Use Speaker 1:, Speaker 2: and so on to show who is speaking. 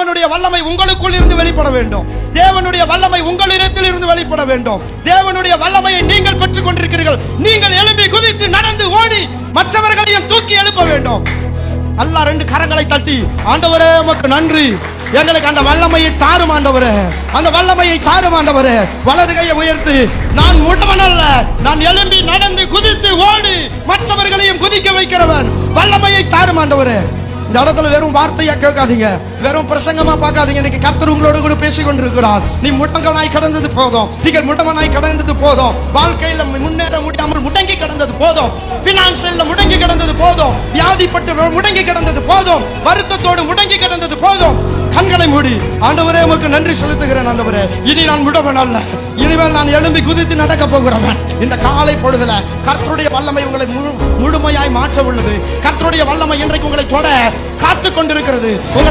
Speaker 1: தேவனுடைய வல்லமை உங்களுக்குள் இருந்து வெளிப்பட வேண்டும். தேவனுடைய வல்லமை உங்களிடத்தில் இருந்து வெளிப்பட வேண்டும். தேவனுடைய வல்லமையை நீங்கள் பெற்றுக் கொண்டிருக்கிறீர்கள். நீங்கள் எழும்பி குதித்து நடந்து ஓடி மற்றவர்களையும் தூக்கி எழுப்ப வேண்டும். அல்லா ரெண்டு கரங்களை தட்டி ஆண்டவரே உமக்கு நன்றி. எங்களுக்கு அந்த வல்லமையை தாரும் ஆண்டவரே. அந்த வல்லமையை தாரும் ஆண்டவரே. வலது கையை உயர்த்தி நான் முடவன் அல்ல நான் எழும்பி நடந்து குதித்து ஓடி மற்றவர்களையும் குதிக்க வைக்கிறவன் வல்லமையை தாரும் ஆண்டவரே. இந்த இடத்துல வெறும் வார்த்தையா கேட்காதீங்க. வெறும் பிரசங்கமா பார்க்காதீங்க. இன்னைக்கு கர்த்தர் உங்களோட கூட பேசி கொண்டிருக்கிறார் நீ முடங்கனாய் கடந்தது போதும். நீங்கள் முடவனாய் கடந்தது போதும். வாழ்க்கையில முன்னேற முடியாமல் முடங்கி கிடந்தது போதும். பினான்சியல்ல முடங்கி கிடந்தது போதும். வியாதிப்பட்டு முடங்கி கிடந்தது போதும். வருத்தத்தோடு முடங்கி கிடந்தது போதும். ஆண்டவரே உமக்கு நன்றி செலுத்துகிறேன் ஆண்டவரே. இனி நான் விடவன் அல்ல. இனிமேல் நான் எழும்பி குதித்து நடக்க போகிறவன். இந்த காலை பொழுதுல கர்த்தருடைய வல்லமை உங்களை முழு முழுமையாய் மாற்ற உள்ளது. கர்த்தருடைய வல்லமை இன்றைக்கு உங்களை தொட காத்து கொண்டிருக்கிறது. உங்களை